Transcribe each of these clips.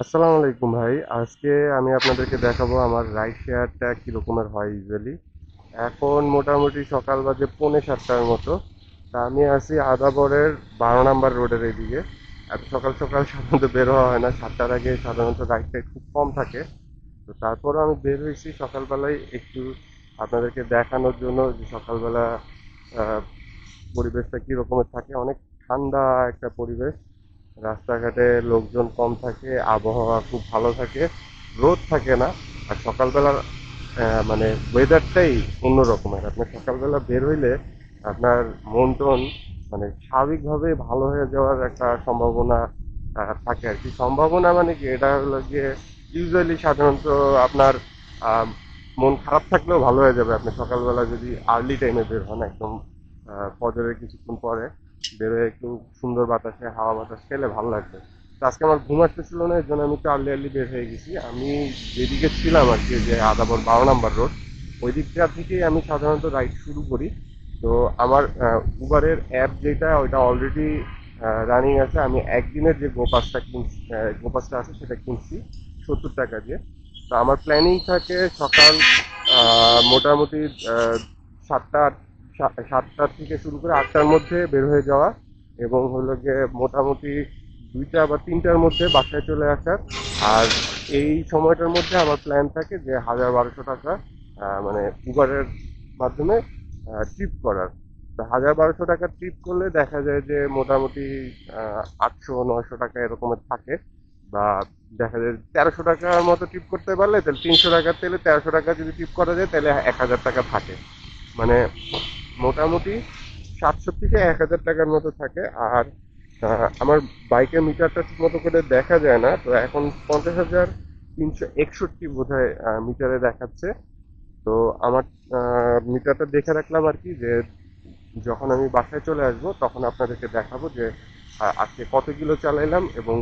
আসসালামু আলাইকুম ভাই। আজকে আমি আপনাদেরকে দেখাবো আমার রাইড শেয়ারটা কি রকমের হয় ইউজুয়ালি এখন মোটামুটি সকাল বাজে পৌনে সাতটার মতো। তা আমি আছি আদাবরের বারো নাম্বার রোডের এইদিকে এত সকাল সকাল সাধারণত বের হওয়া হয় না। সাতটার আগে সাধারণত রাইড টাইড খুব কম থাকে। তো তারপরও আমি বের হয়েছি সকালবেলায় একটু আপনাদেরকে দেখানোর জন্য যে সকালবেলা পরিবেশটা কি রকমের থাকে। অনেক ঠান্ডা একটা পরিবেশ। রাস্তাঘাটে লোকজন কম থাকে, আবহাওয়া খুব ভালো থাকে, রোদ থাকে না, আর সকালবেলার মানে ওয়েদারটাই অন্য রকমের আপনার সকালবেলা বের হইলে আপনার মন টন মানে স্বাভাবিকভাবে ভালো হয়ে যাওয়ার একটা সম্ভাবনা থাকে আর কি। সম্ভাবনা মানে কি? এটা হলো গিয়ে ইউজুয়ালি সাধারণত আপনার মন খারাপ থাকলেও ভালো হয়ে যাবে। আপনি সকালবেলা যদি আর্লি টাইমে বের হন, একদম ফজরের কিছুক্ষণ পরে বেরোয় একটু সুন্দর বাতাসে, হাওয়া বাতাস খেলে ভালো লাগবে। তো আজকে আমার ঘুম আসতেছিল না এর জন্য আমি একটু আর্লি আর্লি বের হয়ে গেছি। আমি যেদিকে ছিলাম আর কি, যে আদাবর বারো নাম্বার রোড ওই দিকটা থেকেই আমি সাধারণত রাইড শুরু করি। তো আমার উবারের অ্যাপ যেটা, ওইটা অলরেডি রানিং আছে। আমি একদিনের যে গোপাসটা কিনছি গোপাসটা আছে, সেটা কিনছি, সত্তর টাকা দিয়ে। তো আমার প্ল্যানিং থাকে সকাল মোটামুটি সাতটা সাতটা থেকে শুরু করে আটটার মধ্যে বের হয়ে যাওয়া এবং হলো গিয়ে মোটামুটি দুইটা বা তিনটার মধ্যে বাসায় চলে আসার আর এই সময়টার মধ্যে আমার প্ল্যান থাকে যে হাজার বারোশো টাকা মানে উবারের মাধ্যমে ট্রিপ করার। হাজার বারোশো টাকা ট্রিপ করলে দেখা যায় যে মোটামুটি আটশো, নয়শো টাকা এরকমের থাকে। বা দেখা যায় তেরোশো টাকার মতো ট্রিপ করতে পারলে তাহলে তিনশো টাকার তেলে তেরোশো টাকা যদি ট্রিপ করা যায় তাহলে এক হাজার টাকা থাকে। মানে মোটামুটি সাতশো থেকে এক হাজার টাকার মতো থাকে। আর আমার বাইকের মিটারটা ঠিক মতো করে দেখা যায় না। তো এখন পঞ্চাশ হাজার তিনশো একষট্টি বোধ হয় মিটারে দেখাচ্ছে। তো আমার মিটারটা দেখে রাখলাম আর কি যে, যখন আমি বাসায় চলে আসব তখন আপনাদেরকে দেখাবো যে আজকে কত কিলো চালাইলাম এবং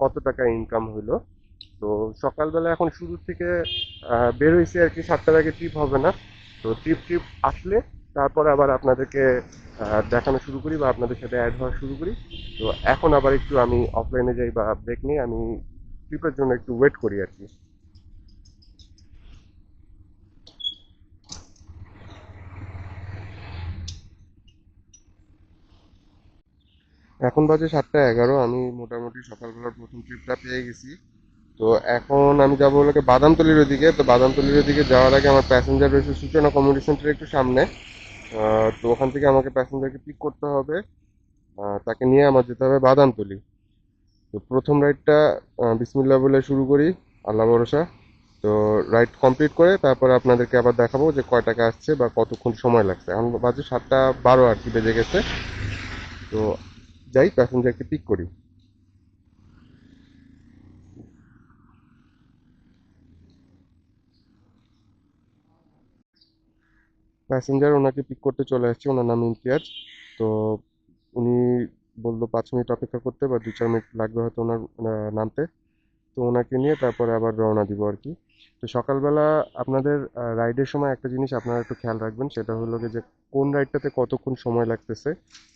কত টাকা ইনকাম হইল। তো সকালবেলা এখন শুরু থেকে বের আর কি সাতটার আগে ট্রিপ হবে না। তো ট্রিপ ট্রিপ আসলে তারপরে আবার আপনাদেরকে দেখানো শুরু করি বা আপনাদের সাথে অ্যাড হওয়া শুরু করি। তো এখন আবার একটু আমি অফলাইনে যাই বা ব্রেক নিয়ে আমি ট্রিপের জন্য একটু ওয়েট করি আর কি। এখন বাজে সাতটা এগারো, আমি মোটামুটি সকালবেলার প্রথম ট্রিপটা পেয়ে গেছি। তো এখন আমি যাব হলো বাদামতলির ওদিকে। তো বাদামতলির ওদিকে যাওয়ার আগে আমার প্যাসেঞ্জার রয়েছে সূচনা কমিউনিটি একটু সামনে। তো ওখান থেকে আমাকে প্যাসেঞ্জারকে পিক করতে হবে। তাকে নিয়ে আমার যেতে হবে বাদামতলি। তো প্রথম রাইডটা বিসমিল্লাহ বলে শুরু করি, আল্লাহ ভরসা। তো রাইড কমপ্লিট করে তারপরে আপনাদেরকে আবার দেখাবো যে কয় টাকা আসছে বা কতক্ষণ সময় লাগছে। এখন বাজে সাতটা বারো আর কি, বেজে গেছে। তো যাই প্যাসেঞ্জারকে পিক করি। প্যাসেঞ্জার ওনাকে পিক করতে চলে আসছে, ওনার নাম ইমতিয়াজ। তো উনি বলল, পাঁচ মিনিট অপেক্ষা করতে বা দু চার মিনিট লাগবে হয়তো ওনার নামতে। তো ওনাকে নিয়ে তারপরে আবার রওনা দিব আর কি। তো সকালবেলা আপনাদের রাইডের সময় একটা জিনিস আপনারা একটু খেয়াল রাখবেন, সেটা হলো গিয়ে যে কোন রাইডটাতে কতক্ষণ সময় লাগতেছে,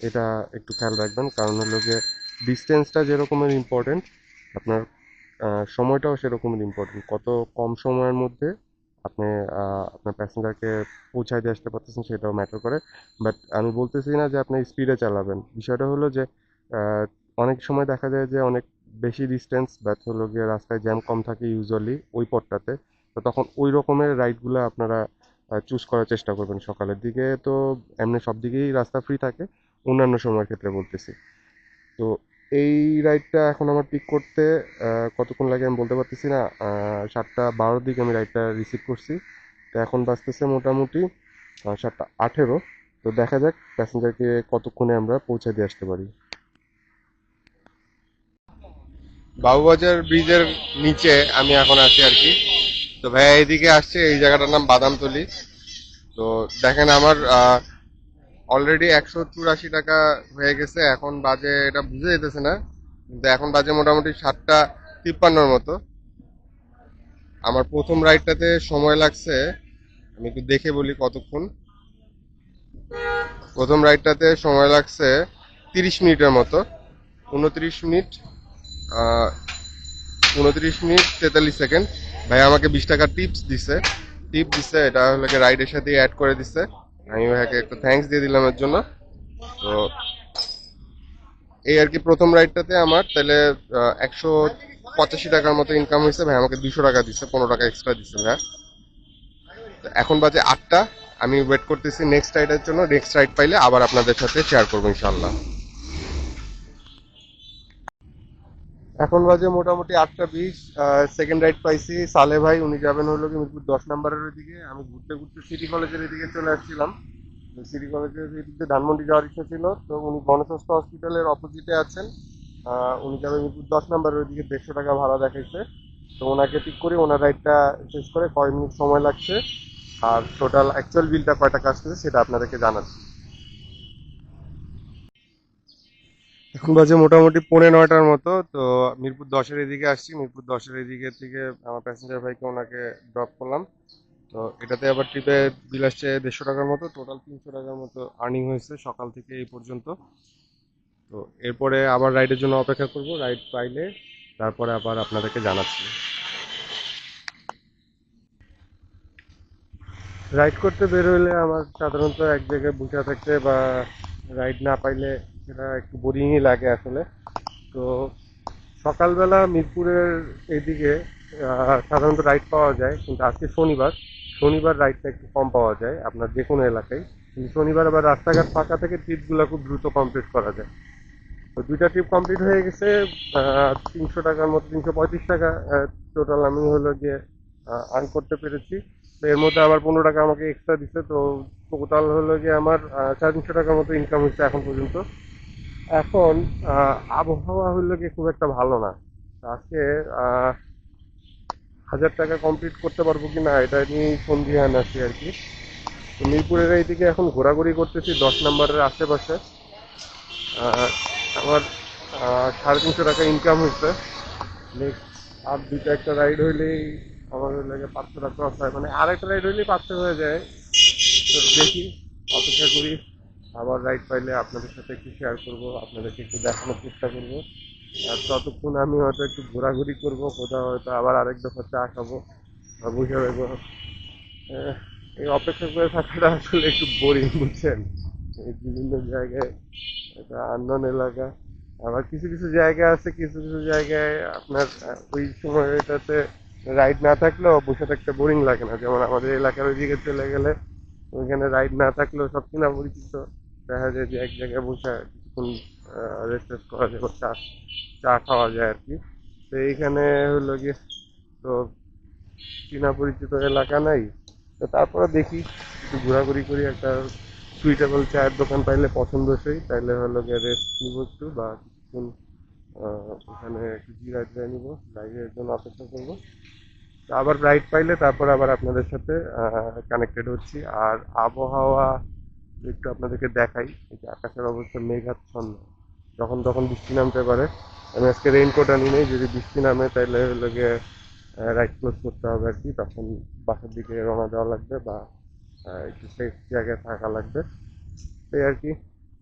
এটা একটু খেয়াল রাখবেন। কারণ হলো যে ডিস্টেন্সটা যেরকমের ইম্পর্টেন্ট আপনার সময়টাও সেরকমের ইম্পর্টেন্ট কত কম সময়ের মধ্যে আপনি আপনার প্যাসেঞ্জারকে পৌঁছায় দিয়ে আসতে পারতেছেন সেটাও ম্যাটার করে। বাট আমি বলতেছি না যে আপনি স্পিডে চালাবেন। বিষয়টা হলো যে অনেক সময় দেখা যায় যে অনেক বেশি ডিস্টেন্স বাট হলো গিয়ে রাস্তায় জ্যাম কম থাকে ইউজুয়ালি ওই পথটাতে। তো তখন ওই রকমের রাইডগুলো আপনারা চুজ করার চেষ্টা করবেন সকালের দিকে। তো এমনি সব দিকেই রাস্তা ফ্রি থাকে। অন্যান্য সময়ের ক্ষেত্রে বলতেছি। তো এই রাইডটা এখন আমার পিক করতে কতক্ষণ লাগে আমি বলতে পারতেছি না। সাতটা বারোর দিকে আমি রাইডটা রিসিভ করছি। তো এখন বাজতেছে মোটামুটি সাতটা আঠেরো। তো দেখা যাক প্যাসেঞ্জারকে কতক্ষণে আমরা পৌঁছে দিয়ে আসতে পারি। বাবুবাজার ব্রিজের নিচে আমি এখন আছি আর কি। তো ভাইয়া এইদিকে আসছে, এই জায়গাটার নাম বাদামতলি। তো দেখেন আমার অলরেডি একশো চুরাশি টাকা হয়ে গেছে, এখন বাজে, এটা বুঝে যেতেছে না, কিন্তু এখন বাজে মোটামুটি সাতটা তিপ্পান্নর মতো। আমার প্রথম রাইডটাতে সময় লাগছে, আমি একটু দেখে বলি কতক্ষণ। প্রথম রাইডটাতে সময় লাগছে তিরিশ মিনিটের মতো, উনত্রিশ মিনিট উনত্রিশ মিনিট তেতাল্লিশ সেকেন্ড। ভাই আমাকে বিশ টাকার টিপস দিছে টিপ দিছে, এটা হলো রাইডের সাথে অ্যাড করে দিছে। আমি ভাইকে একটু থ্যাঙ্কস দিয়ে দিলাম এর জন্য। তো এই আর কি প্রথম রাইডটাতে আমার, তাহলে একশো পঁচাশি টাকার মতো ইনকাম হয়েছে। ভাই আমাকে দুশো টাকা দিচ্ছে, পনেরো টাকা এক্সট্রা দিচ্ছে ভাই এখন বাজে আটটা, আমি ওয়েট করতেছি নেক্সট রাইডের জন্য। নেক্সট রাইড পাইলে আবার আপনাদের সাথে শেয়ার করব ইনশাল্লাহ এখন বাজে মোটামুটি আটটা বিশ সেকেন্ড রাইড পাইছি। সালে ভাই, উনি যাবেন হলো কি মিরপুর দশ নম্বরের ওইদিকে। আমি ঘুরতে ঘুরতে সিটি কলেজের এদিকে চলে আসছিলাম। সিটি কলেজের এদিকে ধানমন্ডি যাওয়ার ইচ্ছা ছিল। তো উনি গণস্বাস্থ্য হসপিটালের অপোজিটে আছেন। উনি যাবেন মিরপুর দশ নম্বরের ওইদিকে। দেড়শো টাকা ভাড়া দেখাইছে। তো ওনাকে পিক করে, ওনার রাইডটা শেষ করে কয় মিনিট সময় লাগছে। আর টোটাল অ্যাকচুয়াল বিলটা কয় টাকা আসতেছে, সেটা আপনাদেরকে জানাচ্ছি। এখন বাজে মোটামুটি পৌনে নয়টার মতো, তো মিরপুর দশের এদিকে আসছি। মিরপুর দশের এদিকে থেকে আমার প্যাসেঞ্জার ভাইকে ওনাকে ড্রপ করলাম। তো এটাতে আবার ট্রিপে বিল আসছে দেড়শো টাকার মতো টোটাল তিনশো টাকার মতো আর্নিং হয়েছে সকাল থেকে এই পর্যন্ত। তো এরপরে আবার রাইডের জন্য অপেক্ষা করব। রাইড পাইলে তারপরে আবার আপনাদেরকে জানাচ্ছি। রাইড করতে বের আমার সাধারণত এক জায়গায় বসে থাকতে বা রাইড না পাইলে সেটা একটু বোরিংই লাগে আসলে। তো সকালবেলা মিরপুরের এইদিকে আহ, সাধারণত রাইড পাওয়া যায় কিন্তু আজকে শনিবার। শনিবার রাইডটা একটু কম পাওয়া যায় আপনার যে কোনো এলাকায়। কিন্তু শনিবার আবার রাস্তাঘাট ফাঁকা থেকে ট্রিপগুলো খুব দ্রুত কমপ্লিট করা যায়। তো দুইটা ট্রিপ কমপ্লিট হয়ে গেছে তিনশো টাকার মতো তিনশো পঁয়ত্রিশ টাকা টোটাল আমি হলো গিয়ে আর্ন করতে পেরেছি। তো এর মধ্যে আবার পনেরো টাকা আমাকে এক্সট্রা দিচ্ছে তো টোটাল হলো গিয়ে আমার সাড়ে তিনশো টাকার মতো ইনকাম হচ্ছে এখন পর্যন্ত। এখন আবহাওয়া হলো গিয়ে খুব একটা ভালো না। আজকে হাজার টাকা কমপ্লিট করতে পারব কি না এটা নিয়েই সন্ধিহান আছি আর কি। তো মিরপুরের এইদিকে এখন ঘোরাঘুরি করতেছি দশ নম্বরের আশেপাশে। আমার সাড়ে তিনশো টাকা ইনকাম হয়েছে। নেক্সট আর দুইটা একটা রাইড হইলেই আমার লাগে পাঁচশো টাকা হয় মানে আর একটা রাইড হইলেই পাঁচশো হয়ে যায়। তো দেখি, অপেক্ষা করি। আবার রাইড পাইলে আপনাদের সাথে একটু শেয়ার করব আপনাদেরকে একটু দেখানোর চেষ্টা করব। আর ততক্ষণ আমি হয়তো একটু ঘোরাঘুরি করব কোথাও হয়তো আবার আরেক দফা চা খাব বা রইবো আহ, এই অপেক্ষা করে থাকাটা আসলে একটু বোরিং বুঝছেন? এই বিভিন্ন জায়গায় এটা আননোন এলাকা। আবার কিছু কিছু জায়গা আছে কিছু কিছু জায়গায় আপনার ওই সময়টাতে রাইড না থাকলেও বসে থাকতে বোরিং লাগে না। যেমন আমাদের এলাকার ওইদিকে চলে গেলে ওইখানে রাইড না থাকলেও সব কিনা পরিচিত। দেখা যায় যে এক জায়গায় বসে কিছুক্ষণ রেস্ট করা যায় বা চা চা খাওয়া যায় আর কি। তো এইখানে হলো গিয়ে তো চিনা পরিচিত এলাকা নাই। তো তারপরে দেখি একটু ঘোরাঘুরি করি, একটা সুইটেবল চায়ের দোকান পাইলে পছন্দসই তাইলে হলো গিয়ে রেস্ট নিবো একটু বা কিছুক্ষণ ওখানে একটু জিরায় জিরায় নিবো রাইডের জন্য অপেক্ষা করব। আবার রাইড পাইলে তারপর আবার আপনাদের সাথে কানেক্টেড হচ্ছি। আর আবহাওয়া একটু আপনাদেরকে দেখাই। এই যে আকাশের অবস্থা মেঘাচ্ছন্ন। যখন তখন বৃষ্টি নামতে পারে। আমি আজকে রেইনকোট আনি নেই। যদি বৃষ্টি নামে তাহলে হলো গিয়ে রাইড ক্লোজ করতে হবে আর কি। তখন বাসার দিকে রওনা দেওয়া লাগবে বা একটু সেফ জায়গায় থাকা লাগবে। সেই আর কি।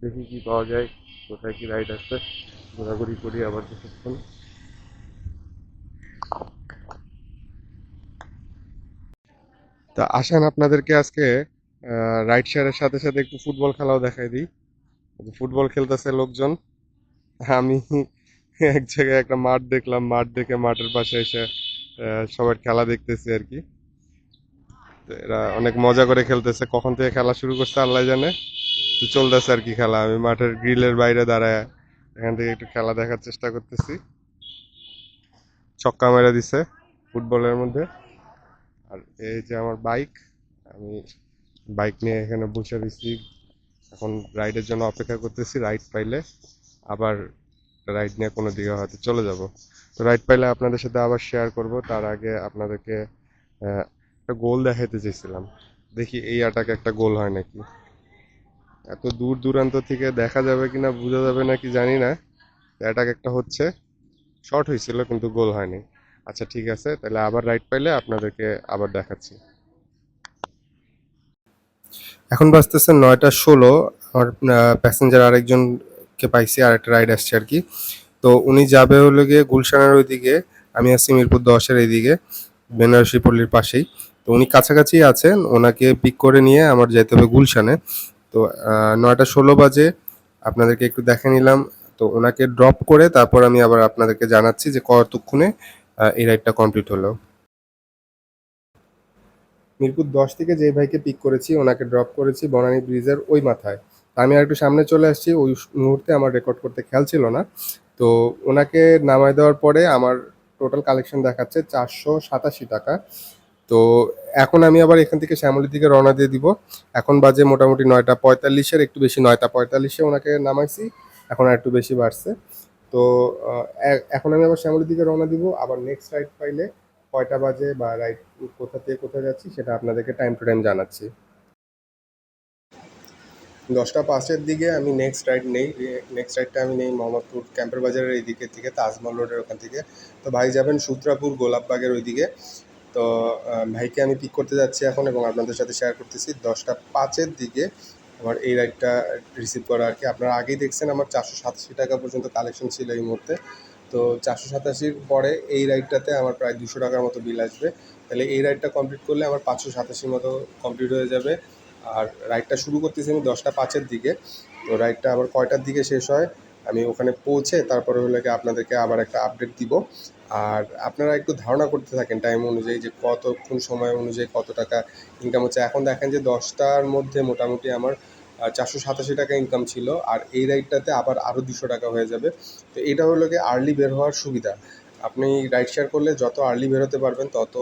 দেখি কি পাওয়া যায়। কোথায় কি রাইড আছে ঘোরাঘুরি করি আবার কিছুক্ষণ। তা আসেন আপনাদেরকে আজকে রাইড শেয়ারের সাথে সাথে একটু ফুটবল খেলাও দেখাই দিই। ফুটবল খেলতেছে লোকজন। আমি এক জায়গায় একটা মাঠ দেখলাম, মাঠ দেখে মাঠের পাশে এসে সবার খেলা দেখতেছি আর কি। এরা অনেক মজা করে খেলতেছে। কখন থেকে খেলা শুরু করছে আল্লাহ জানে। তো চলতেছে আর কি খেলা। আমি মাঠের গ্রিলের বাইরে দাঁড়ায় এখান থেকে একটু খেলা দেখার চেষ্টা করতেছি। ছক্কা মেরে দিছে ফুটবলের মধ্যে। আর এই যে আমার বাইক আমি বাইক নিয়ে এখানে বসে দিছি এখন রাইডের জন্য অপেক্ষা করতেছি রাইড পাইলে আবার রাইড নিয়ে কোনো দিকে হয়তো চলে যাব। তো রাইড পাইলে আপনাদের সাথে আবার শেয়ার করব। তার আগে আপনাদেরকে একটা গোল দেখাইতে চেয়েছিলাম দেখি এই আটাকে একটা গোল হয় নাকি? এত দূর দূরান্ত থেকে দেখা যাবে কিনা, বোঝা যাবে নাকি জানি না। অ্যাটাক একটা হচ্ছে। শর্ট হয়েছিল, কিন্তু গোল হয়নি। আচ্ছা ঠিক আছে। তাহলে আবার রাইড পাইলে আপনাদেরকে আবার দেখাচ্ছি। এখন বাজতেছে নয়টা ষোলো, আমার প্যাসেঞ্জার আরেকজনকে পাইছি আর একটা রাইড আসছে আর কি। তো উনি যাবে হলো গিয়ে গুলশানের ওইদিকে, আমি আছি মিরপুর দশের এইদিকে, বেনারসি পল্লীর পাশেই। তো উনি কাছাকাছি আছেন, ওনাকে পিক করে নিয়ে আমার যেতে হবে গুলশানে। তো নয়টা ষোলো বাজে, আপনাদেরকে একটু দেখে নিলাম। তো ওনাকে ড্রপ করে তারপর আমি আবার আপনাদেরকে জানাচ্ছি যে কতক্ষণে এই রাইডটা কমপ্লিট হলো। মিরপুর দশ থেকে যে ভাইকে পিক করেছি, ওনাকে ড্রপ করেছি বনানী ব্রিজের ওই মাথায়। আমি আর একটু সামনে চলে আসছি, ওই মুহূর্তে আমার রেকর্ড করতে খেয়াল ছিল না। তো ওনাকে নামায় দেওয়ার পরে আমার টোটাল কালেকশন দেখাচ্ছে চারশো সাতাশি টাকা। তো এখন আমি আবার এখান থেকে শ্যামলির দিকে রওনা দিয়ে দিব। এখন বাজে মোটামুটি নয়টা পঁয়তাল্লিশের, একটু বেশি নয়টা পঁয়তাল্লিশে ওনাকে নামাইছি, এখন আর একটু বেশি বাড়ছে। তো এখন আমি আবার শ্যামলির দিকে রওনা দিব, আবার নেক্সট রাইড পাইলে কয়টা বাজে বা রাইড কোথা থেকে কোথায় যাচ্ছি সেটা আপনাদেরকে টাইম টু টাইম জানাচ্ছি। দশটা পাঁচের দিকে আমি নেক্সট রাইড নেই। নেক্সট রাইডটা আমি নেই মোহাম্মদপুর ক্যাম্পের বাজারের এই দিকের থেকে, তাজমহল রোডের ওখান থেকে। তো ভাই যাবেন সূত্রাপুর গোলাপবাগের ওই দিকে তো ভাইকে আমি পিক করতে যাচ্ছি এখন এবং আপনাদের সাথে শেয়ার করতেছি। দশটা পাঁচের দিকে আমার এই রাইডটা রিসিভ করা আর কি। আপনারা আগেই দেখছেন আমার চারশো সাতাশি টাকা পর্যন্ত কালেকশন ছিল এই মুহূর্তে। তো চারশো সাতাশির পরে এই রাইডটাতে আমার প্রায় দুশো টাকার মতো বিল আসবে। তাহলে এই রাইডটা কমপ্লিট করলে আমার পাঁচশো সাতাশির মতো কমপ্লিট হয়ে যাবে। আর রাইডটা শুরু করতেছি আমি দশটা পাঁচের দিকে। তো রাইডটা আবার কয়টার দিকে শেষ হয়, আমি ওখানে পৌঁছে তারপরে হলে কি আপনাদেরকে আবার একটা আপডেট দিব। আর আপনারা একটু ধারণা করতে থাকেন টাইম অনুযায়ী যে কতক্ষণ সময় অনুযায়ী কত টাকা ইনকাম হচ্ছে। এখন দেখেন যে দশটার মধ্যে মোটামুটি আমার চারশো সাতাশি টাকা ইনকাম ছিল, আর এই রাইডটাতে আবার আরও দুশো টাকা হয়ে যাবে। তো এটা হলো কি আর্লি বের হওয়ার সুবিধা। আপনি রাইড শেয়ার করলে যত আর্লি বেরোতে পারবেন, তত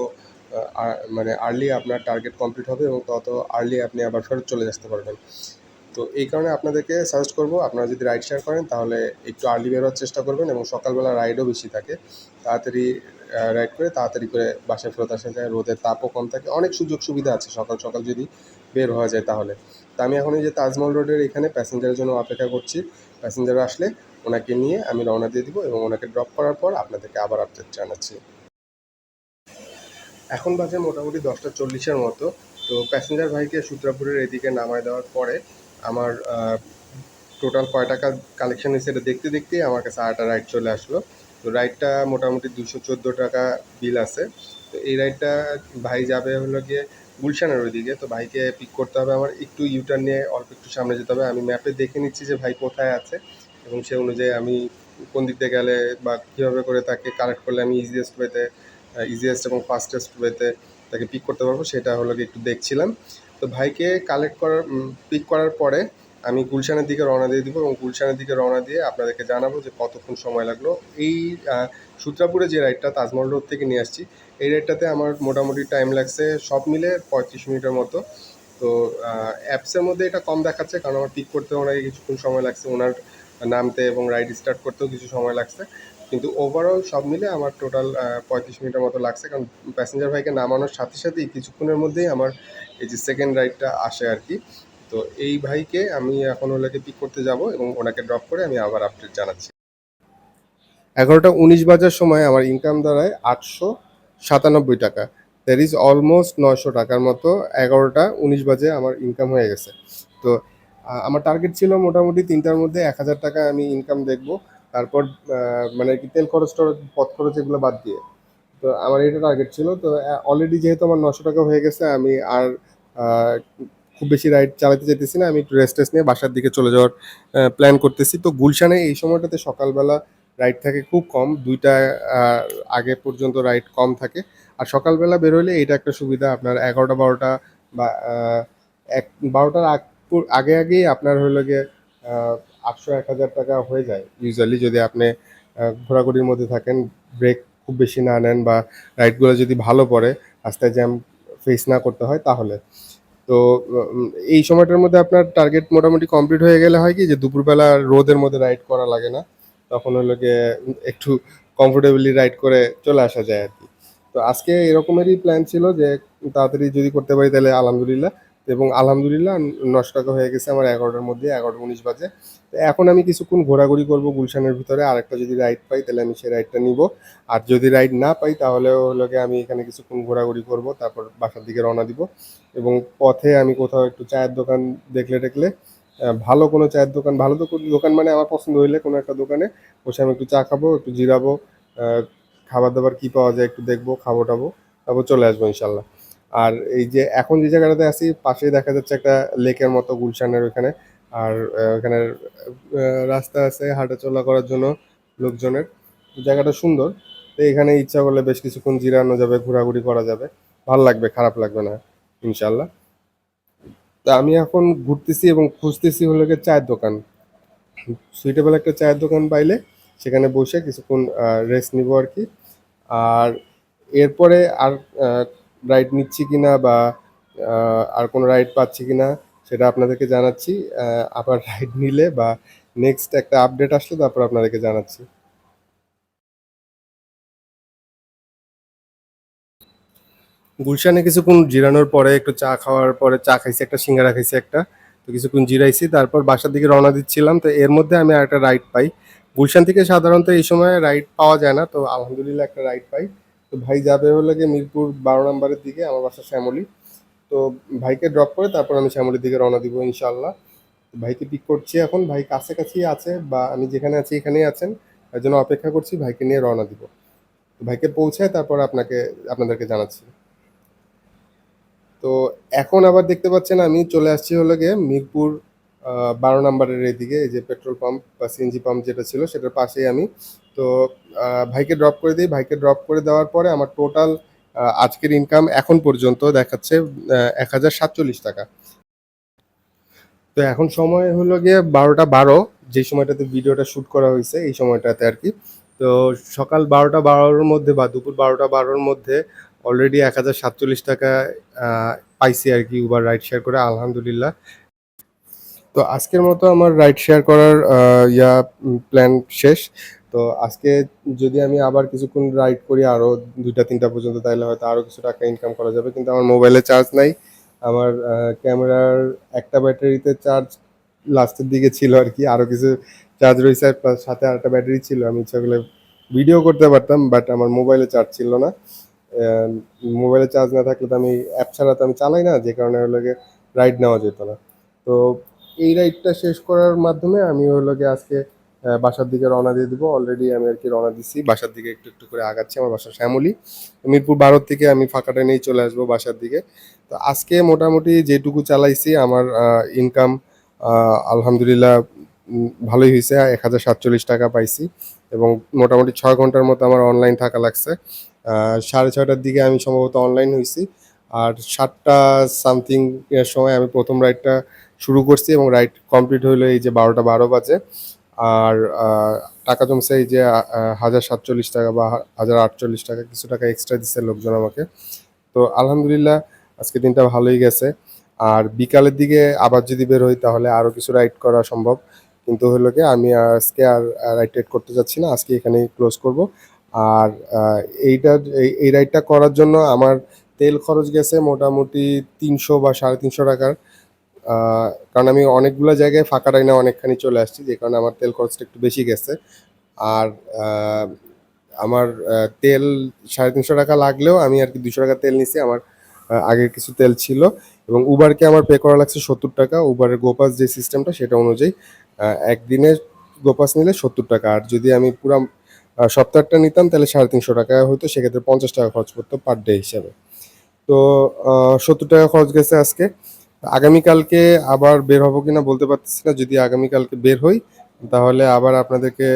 মানে আর্লি আপনার টার্গেট কমপ্লিট হবে এবং তত আর্লি আপনি আবার ফেরত চলে আসতে পারবেন। তো এই কারণে আপনাদেরকে সাজেস্ট করব, আপনারা যদি রাইড শেয়ার করেন, তাহলে একটু আর্লি বেরোয়ার চেষ্টা করবেন এবং সকালবেলা রাইডও বেশি থাকে। তাড়াতাড়ি রাইড করে তাড়াতাড়ি করে বাসায় ফেরত আসা যায়। রোদের তাপও কম থাকে। অনেক সুযোগ সুবিধা আছে সকাল সকাল যদি বের হওয়া যায় তাহলে। তা আমি এখন এই যে তাজমহল রোডের এখানে প্যাসেঞ্জারের জন্য অপেক্ষা করছি। প্যাসেঞ্জার আসলে ওনাকে নিয়ে আমি রওনা দিয়ে দিব এবং ওনাকে ড্রপ করার পর আপনাদেরকে আবার আপডেট জানাচ্ছি। এখন বাজে মোটামুটি দশটা চল্লিশের মতো। তো প্যাসেঞ্জার ভাইকে সূত্রাপুরের এদিকে নামায় দেওয়ার পরে আমার টোটাল কয় টাকা কালেকশন হয়েছে এটা দেখতে দেখতেই আমার কাছে আরেকটা রাইড চলে আসলো। তো রাইডটা মোটামুটি দুশো চোদ্দ টাকা বিল আছে। তো এই রাইডটা ভাই যাবে হলো গিয়ে গুলশানের ওইদিকে, তো ভাইকে পিক করতে হবে আমার। একটু ইউটার্ন নিয়ে অল্প একটু সামনে যেতে হবে। আমি ম্যাপে দেখে নিচ্ছি যে ভাই কোথায় আছে এবং সে অনুযায়ী আমি কোন দিক দিয়ে গেলে বা কীভাবে করে তাকে কালেক্ট করলে আমি ইজিয়েস্ট ওয়েতে ইজিয়েস্ট এবং ফাস্টেস্ট ওয়েতে তাকে পিক করতে পারব, সেটা হলো একটু দেখছিলাম। তো ভাইকে কালেক্ট করার পিক করার পরে আমি গুলশানের দিকে রওনা দিয়ে দিব এবং গুলশানের দিকে রওনা দিয়ে আপনাদেরকে জানাব যে কতক্ষণ সময় লাগল। এই সূত্রাপুরে যে রাইডটা তাজমহল রোড থেকে নিয়ে আসছি এই রেটটাতে আমার মোটামুটি টাইম লাগছে, সব মিলে পঁয়ত্রিশ মিনিটের মতো। তো অ্যাপসের মধ্যে এটা কম দেখাচ্ছে, কারণ আমার পিক করতে ওনাকে কিছুক্ষণ সময় লাগছে, ওনার নামতে এবং রাইড স্টার্ট করতেও কিছু সময় লাগছে। কিন্তু ওভারঅল সব মিলে আমার টোটাল পঁয়ত্রিশ মিনিটের মতো লাগছে, কারণ প্যাসেঞ্জার ভাইকে নামানোর সাথে সাথেই কিছুক্ষণের মধ্যেই আমার এই যে সেকেন্ড রাইডটা আসে আর কি। তো এই ভাইকে আমি এখন ওনাকে পিক করতে যাব এবং ওনাকে ড্রপ করে আমি আবার আপডেট জানাচ্ছি। এগারোটা উনিশ বাজার সময় আমার ইনকাম দাঁড়ায় আটশো সাতানব্বই টাকা। দ্যাট ইজ অলমোস্ট নয়শো টাকার মতো, এগারোটা উনিশ বাজে আমার ইনকাম হয়ে গেছে। তো আমার টার্গেট ছিল মোটামুটি তিনটার মধ্যে এক হাজার টাকা আমি ইনকাম দেখব। তারপর মানে কি তেল খরচ টরচ, পথ খরচ এগুলো বাদ দিয়ে। তো আমার এটা টার্গেট ছিল। তো অলরেডি যেহেতু আমার নশো টাকা হয়ে গেছে, আমি আর খুব বেশি রাইড চালাতে চাইতেছি না। আমি একটু রেস্ট টেস্ট নিয়ে বাসার দিকে চলে যাওয়ার প্ল্যান করতেছি। তো গুলশানে এই সময়টাতে সকালবেলা রাইড থাকে খুব কম, দুইটা আগে পর্যন্ত রাইড কম থাকে। আর সকালবেলা বেরোলে এটা একটা সুবিধা, আপনার এগারোটা, বারোটা বা এক, বারোটার আগ, আগে আগেই আপনার হলো গিয়ে আটশো, এক হাজার টাকা হয়ে যায় ইউজুয়ালি যদি আপনি ঘোরাঘুরির মধ্যে থাকেন ব্রেক খুব বেশি না নেন বা রাইডগুলো যদি ভালো পড়ে রাস্তায় জ্যাম ফেস না করতে হয় তাহলে। তো এই সময়টার মধ্যে আপনার টার্গেট মোটামুটি কমপ্লিট হয়ে গেলে হয় কি যে দুপুরবেলা রোদের মধ্যে রাইড করা লাগে না। তখন হলো গিয়ে একটু কমফোর্টেবলি রাইড করে চলে আসা যায় আর কি। তো আজকে এরকমেরই প্ল্যান ছিল যে তাড়াতাড়ি যদি করতে পারি তাহলে আলহামদুলিল্লাহ এবং আলহামদুলিল্লাহ নশো টাকা হয়ে গেছে আমার এগারোটার মধ্যে, এগারোটা উনিশ বাজে। তো এখন আমি কিছুক্ষণ ঘোরাঘুরি করব গুলশানের ভিতরে, আরেকটা যদি রাইড পাই তাহলে আমি সেই রাইডটা নিব। আর যদি রাইড না পাই তাহলে হলো আমি এখানে কিছুক্ষণ ঘোরাঘুরি করব, তারপর বাসার দিকে রওনা দিব। এবং পথে আমি কোথাও একটু চায়ের দোকান দেখলে টেকলে ভালো কোনো চায়ের দোকান, ভালো তো দোকান মানে আমার পছন্দ হইলে কোনো একটা দোকানে বসে আমি একটু চা খাব, একটু জিরাবো খাবার দাবার কী পাওয়া যায় একটু দেখব খাব টাবো তারপর চলে আসব ইনশাল্লাহ। আর এই যে এখন যে জায়গাটাতে আসি পাশেই দেখা যাচ্ছে একটা লেকের মতো গুলশানের ওখানে আর ওখানে রাস্তা আছে হাঁটা চলা করার জন্য লোকজনের। জায়গাটা সুন্দর। তো এখানে ইচ্ছা করলে বেশ কিছুক্ষণ জিরানো যাবে, ঘোরাঘুরি করা যাবে। ভালো লাগবে, খারাপ লাগবে না, ইনশাল্লাহ। তা আমি এখন ঘুরতেছি এবং খুঁজতেছি হলো গিয়ে চায়ের দোকান। সুইটেবল একটা চায়ের দোকান পাইলে সেখানে বসে কিছুক্ষণ রেস্ট নিব আর কি। আর এরপরে আর রাইড নিচ্ছি কি না বা আর কোনো রাইড পাচ্ছি কি না সেটা আপনাদেরকে জানাচ্ছি। আবার রাইড নিলে বা নেক্সট একটা আপডেট আসলে তারপর আপনাদেরকে জানাচ্ছি। গুলশানে কিছুক্ষণ জিরানোর পরে একটু চা খাওয়ার পরে চা খাইছি, একটা সিঙ্গারা খাইছি একটা। তো কিছুক্ষণ জিরাইছি, তারপর বাসার দিকে রওনা দিচ্ছিলাম। তো এর মধ্যে আমি একটা রাইড পাই। গুলশান থেকে সাধারণত এই সময় রাইড পাওয়া যায় না, তো আলহামদুলিল্লাহ একটা রাইড পাই। তো ভাই যাবে হলো গিয়ে মিরপুর বারো নম্বরের দিকে, আমার বাসা শ্যামলী। তো ভাইকে ড্রপ করে তারপর আমি শ্যামলীর দিকে রওনা দিব ইনশাল্লাহ ভাইকে পিক করছি এখন, ভাই কাছাকাছি আছে বা আমি যেখানে আছি এখানেই আছেন, তার জন্য অপেক্ষা করছি, ভাইকে নিয়ে রওনা দিব। ভাইকে পৌঁছায় তারপর আপনাকে, আপনাদেরকে জানাচ্ছি। তো এখন আবার দেখতে পাচ্ছেন আমি চলে আসছি হলো গিয়ে মিরপুর বারো নম্বরের এদিকে এই যে পেট্রোল পাম্প বা সিএনজি পাম্প যেটা ছিল সেটার পাশেই আমি। তো ভাইকে ড্রপ করে দিই। ভাইকে ড্রপ করে দেওয়ার পরে আমার টোটাল আজকের ইনকাম এখন পর্যন্ত দেখাচ্ছে এক হাজার সাতচল্লিশ টাকা। তো এখন সময় হলো গিয়ে বারোটা বারো যে সময়টাতে ভিডিওটা শ্যুট করা হয়েছে, এই সময়টাতে আর কি। তো সকাল বারোটা বারোর মধ্যে বা দুপুর বারোটা বারোর মধ্যে অলরেডি এক হাজার সাতচল্লিশ টাকা পাইছি আর কি উবার রাইড শেয়ার করে, আলহামদুলিল্লাহ। তো আজকের মতো আমার রাইড শেয়ার করার ইয়া প্ল্যান শেষ। তো আজকে যদি আমি আবার কিছুক্ষণ রাইড করি আরও দুইটা, তিনটা পর্যন্ত, তাহলে হয়তো আরও কিছু টাকা ইনকাম করা যাবে। কিন্তু আমার মোবাইলে চার্জ নাই। আমার ক্যামেরার একটা ব্যাটারিতে চার্জ লাস্টের দিকে ছিল আর কি। আরও কিছু চার্জ রয়েছে সাথে আরেকটা ব্যাটারি ছিল। আমি ইচ্ছা করলে ভিডিও করতে পারতাম বাট আমার মোবাইলে চার্জ ছিল না। মোবাইলে চার্জ না থাকলে তো আমি অ্যাপ ছাড়া তো আমি চালাই না, যে কারণে হলো গিয়ে রাইড নেওয়া যেত না। তো এই রাইডটা শেষ করার মাধ্যমে আমি হলো গিয়ে আজকে বাসার দিকে রওনা দিয়ে দিব। অলরেডি আমি আর কি রওনা দিচ্ছি বাসার দিকে একটু একটু করে আগাচ্ছি আমার বাসা শ্যামলী মিরপুর বারো থেকে আমি ফাঁকাটা নিয়েই চলে আসব বাসার দিকে। তো আজকে মোটামুটি যেটুকু চালাইছি আমার ইনকাম আলহামদুলিল্লাহ ভালোই হয়েছে এক হাজার সাতচল্লিশ টাকা পাইছি। এবং মোটামুটি ছয় ঘণ্টার মতো আমার অনলাইন থাকা লাগছে। সাড়ে ছয়টার দিকে আমি সম্ভবত অনলাইন হয়েছি আর সাতটা সামথিং এর সময় আমি প্রথম রাইডটা শুরু করছি এবং রাইড কমপ্লিট হইল এই যে বারোটা বারো বাজে। আর টাকা জমছে এই যে হাজার সাতচল্লিশ টাকা বা হাজার আটচল্লিশ টাকা কিছু টাকা এক্সট্রা দিচ্ছে লোকজন আমাকে। তো আলহামদুলিল্লাহ আজকে দিনটা ভালোই গেছে। আর বিকালের দিকে আবার যদি বের হই তাহলে আরও কিছু রাইড করা সম্ভব। কিন্তু হলো কি, আমি আজকে আর রাইড টাইড করতে যাচ্ছি না, আজকে এখানেই ক্লোজ করব। আর এইটা, এই- রাইডটা করার জন্য আমার তেল খরচ গেছে মোটামুটি তিনশো বা সাড়ে তিনশো টাকার। কারণ আমি অনেকগুলো জায়গায় ফাঁকা রাইনা অনেকখানি চলে আসছি, যে কারণে আমার তেল খরচটা একটু বেশি গেছে। আর আমার তেল সাড়ে তিনশো টাকা লাগলেও আমি আর কি দুশো টাকা তেল নিছি, আমার আগের কিছু তেল ছিল। এবং উবারকে আমার পে করা লাগছে সত্তর টাকা, উবারের গোপাস যে সিস্টেমটা সেটা অনুযায়ী একদিনে গোপাস নিলে সত্তর টাকা। আর যদি আমি পুরো সপ্তাহটা নিতাম, তাহলে সাড়ে তিনশো টাকা হতো সেক্ষেত্রে পঞ্চাশ টাকা খরচ করতো পার ডে হিসাবে। তো সত্তর টাকা খরচ গেছে আজকে। আগামীকালকে আবার বের হব কিনা বলতে পারতেছি না, যদি আগামীকালকে বের হই, তাহলে আবার আপনাদেরকে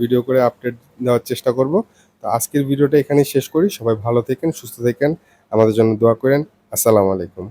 ভিডিও করে আপডেট দেওয়ার চেষ্টা করব। তো আজকের ভিডিওটা এখানেই শেষ করি। সবাই ভালো থাকেন, সুস্থ থাকেন। আমাদের জন্য দোয়া করেন। আসসালামু আলাইকুম।